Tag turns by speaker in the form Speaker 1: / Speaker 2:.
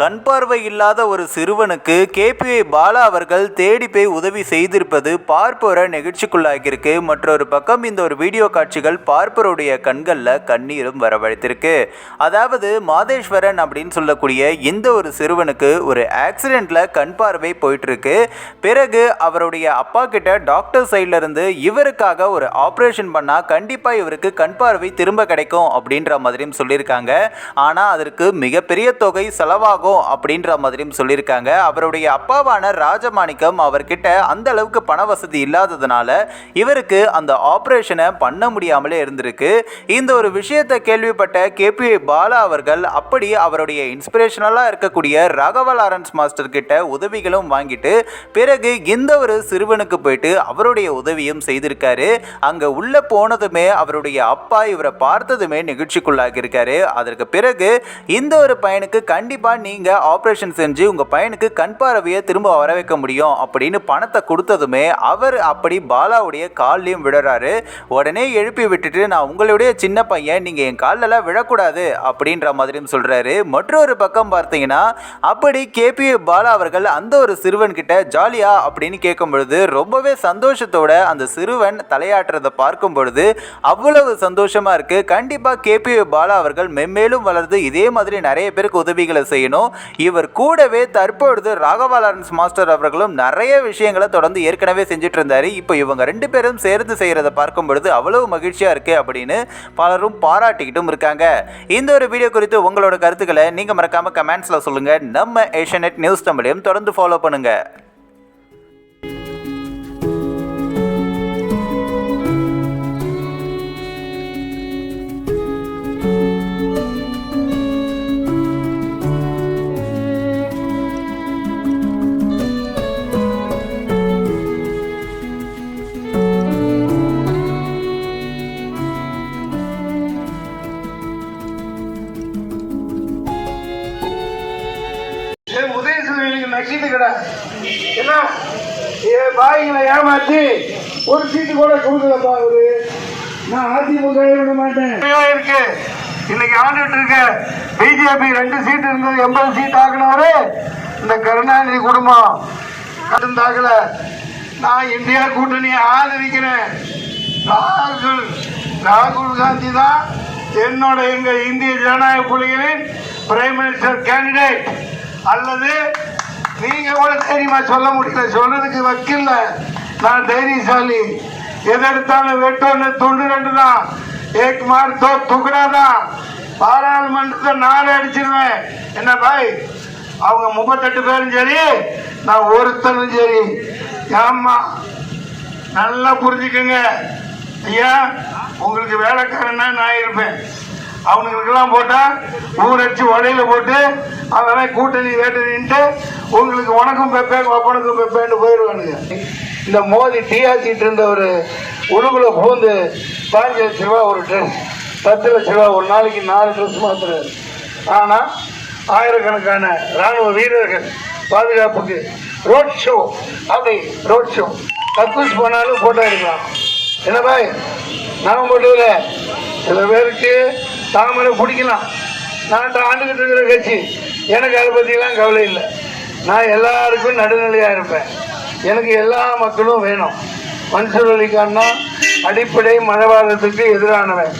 Speaker 1: கண் பார்வை இல்லாத ஒரு சிறுவனுக்கு கேபிஐ பாலா அவர்கள் தேடி போய் உதவி செய்திருப்பது பார்ப்போரை நெகிழ்ச்சிக்குள்ளாகியிருக்கு. மற்றொரு பக்கம் இந்த ஒரு வீடியோ காட்சிகள் பார்ப்பருடைய கண்களில் கண்ணீரும் வரவழைத்திருக்கு. அதாவது மாதேஸ்வரன் அப்படின்னு சொல்லக்கூடிய இந்த ஒரு சிறுவனுக்கு ஒரு ஆக்சிடெண்ட்ல கண் பார்வை போயிட்டு இருக்கு பிறகு அவருடைய அப்பா கிட்ட டாக்டர் சைட்ல இருந்து இவருக்காக ஒரு ஆப்ரேஷன் பண்ணா கண்டிப்பா இவருக்கு கண் பார்வை திரும்ப கிடைக்கும் அப்படின்ற மாதிரியும் சொல்லியிருக்காங்க. ஆனா அதற்கு மிகப்பெரிய தொகை செலவாகும் அப்படின்ற மாதிரியும் சொல்லியிருக்காங்க. அவருடைய அப்பாவான ராஜமாணிக்கம் அவர்கிட்ட அந்த அளவுக்கு பண வசதி இல்லாததுனால இவருக்கு அந்த ஆப்ரேஷனை பண்ண முடியாமலே இருந்திருக்கு. இந்த ஒரு விஷயத்தை கேள்விப்பட்ட கேபிஐ பாலா அவர்கள் அப்படி அவருடைய இன்ஸ்பிரேஷனலாக இருக்கக்கூடிய ராகவ லாரன்ஸ் மாஸ்டர் கிட்ட உதவிகளும் வாங்கிட்டு பிறகு இந்த ஒரு சிறுவனுக்கு போயிட்டு அவருடைய உதவியும் செய்திருக்காரு. அங்கே உள்ள போனதுமே அவருடைய அப்பா இவரை பார்த்ததுமே நிகழ்ச்சிக்குள்ளாகி இருக்காரு அதற்கு பிறகு இந்த ஒரு பையனுக்கு கண்டிப்பாக நீ நீங்கள் ஆப்ரேஷன் செஞ்சு உங்கள் பையனுக்கு கண் பார்வையை திரும்ப வர வைக்க முடியும் அப்படின்னு பணத்தை கொடுத்ததுமே அவர் அப்படி பாலாவுடைய கால்லையும் விடுறாரு. உடனே எழுப்பி விட்டுட்டு நான் உங்களுடைய சின்ன பையன் நீங்கள் என் கால்லெல்லாம் விழக்கூடாது அப்படின்ற மாதிரியும் சொல்கிறாரு மற்றொரு பக்கம் பார்த்தீங்கன்னா அப்படி கேபி பாலா அவர்கள் அந்த ஒரு சிறுவன் கிட்ட ஜாலியா அப்படின்னு கேட்கும் பொழுது ரொம்பவே சந்தோஷத்தோட அந்த சிறுவன் தலையாட்டுறதை பார்க்கும் பொழுது அவ்வளவு சந்தோஷமா இருக்கு. கண்டிப்பா கேபி பாலா அவர்கள் மென்மேலும் வளர்ந்து இதே மாதிரி நிறைய பேருக்கு உதவிகளை செய்யணும். இவர் கூடவே தற்பொழுது ராகவா லாரன்ஸ் மாஸ்டர் அவர்களும் நிறைய விஷயங்களை தொடர்ந்து ஏற்கனவே செஞ்சுட்டு இருந்தாரு இப்போ இவங்க ரெண்டு பேரும் சேர்ந்து செய்யறதை பார்க்கும் பொழுது அவ்வளவு மகிழ்ச்சியா இருக்கு அப்படின்னு பலரும் பாராட்டிக்கிட்டும் இருக்காங்க. இந்த ஒரு வீடியோ குறித்து உங்களோட கருத்துக்களை நீங்க மறக்காம கமெண்ட்ஸ்ல சொல்லுங்க. நம்ம ஏஷியநெட் நியூஸ் தமிழையும் தொடர்ந்து ஃபாலோ பண்ணுங்க.
Speaker 2: சீட்டு கடை என்ன? ஏ பாய்களை ஏமாத்தி ஒரு சீட்டு கூட கொடுக்கலப்பா அவரு. நான் அதிமுக விட மாட்டேன். இருக்கு. இன்னைக்கு ஆண்டுட்டு இருக்க. பிஜேபி ரெண்டு சீட்டு இருந்தது எண்பது சீட் ஆகினவரு இந்த கருணாநிதி குடும்பம். கடுந்தாகல நான் இந்தியா கூட்டணியை ஆதரிக்கிறேன். ராகுல் ராகுல் காந்தி தான் என்னோட எங்க இந்திய ஜனநாயக புலிகளின் பிரைம் மினிஸ்டர் கேண்டிடேட் அல்லது நீங்க கூட தைரியமா சொல்ல முடியல. சொல்றதுக்கு வக்கில்ல. நான் தைரியசாலி. எதை எடுத்தாலும் துண்டு ரெண்டு தான் ஏக் மார் தோ துக்கடா பாராளுமன்றத்தை நாலு அடிச்சிருவேன். என்ன பாய்? அவங்க முப்பத்தெட்டு பேரும் சரி நான் ஒருத்தனும் சரி. ஏமா நல்லா புரிஞ்சுக்கங்க. ஐயா உங்களுக்கு வேலைக்காரன்னா நான் இருப்பேன். அவனுங்களுக்கெல்லாம் போட்டால் ஊரடிச்சு உடையில போட்டு அவன் கூட்டணி வேட்டணின்ட்டு உங்களுக்கு உனக்கும் பெப்பேன் அப்பனுக்கும் பெப்பேன்னு போயிடுவானுங்க. இந்த மோதி டீயாச்சிட்டு இருந்த ஒரு உழுகுல பூந்து பாஞ்சு லட்ச ரூபா ஒரு ட்ரெஸ் பத்து லட்ச ரூபா ஒரு நாளைக்கு நாலு ட்ரெஸ் மாத்துறாரு. ஆனால் ஆயிரக்கணக்கான ராணுவ வீரர்கள் பாதுகாப்புக்கு ரோட் ஷோ அப்படி ரோட் ஷோ கக்கூஸ் போனாலும் போட்டோ எடுக்கலாம். என்ன பாய்? நான் போட்டதுல சில பேருக்கு தாமரை பிடிக்கலாம். நான் ஆண்டுகிட்டு இருக்கிற கட்சி. எனக்கு அதை பற்றிலாம் கவலை இல்லை. நான் எல்லாருக்கும் நடுநிலையாக இருப்பேன். எனக்கு எல்லா மக்களும் வேணும். மன்சூர் அலிகான்னா அடிப்படை மதவாதத்துக்கு எதிரானவன்.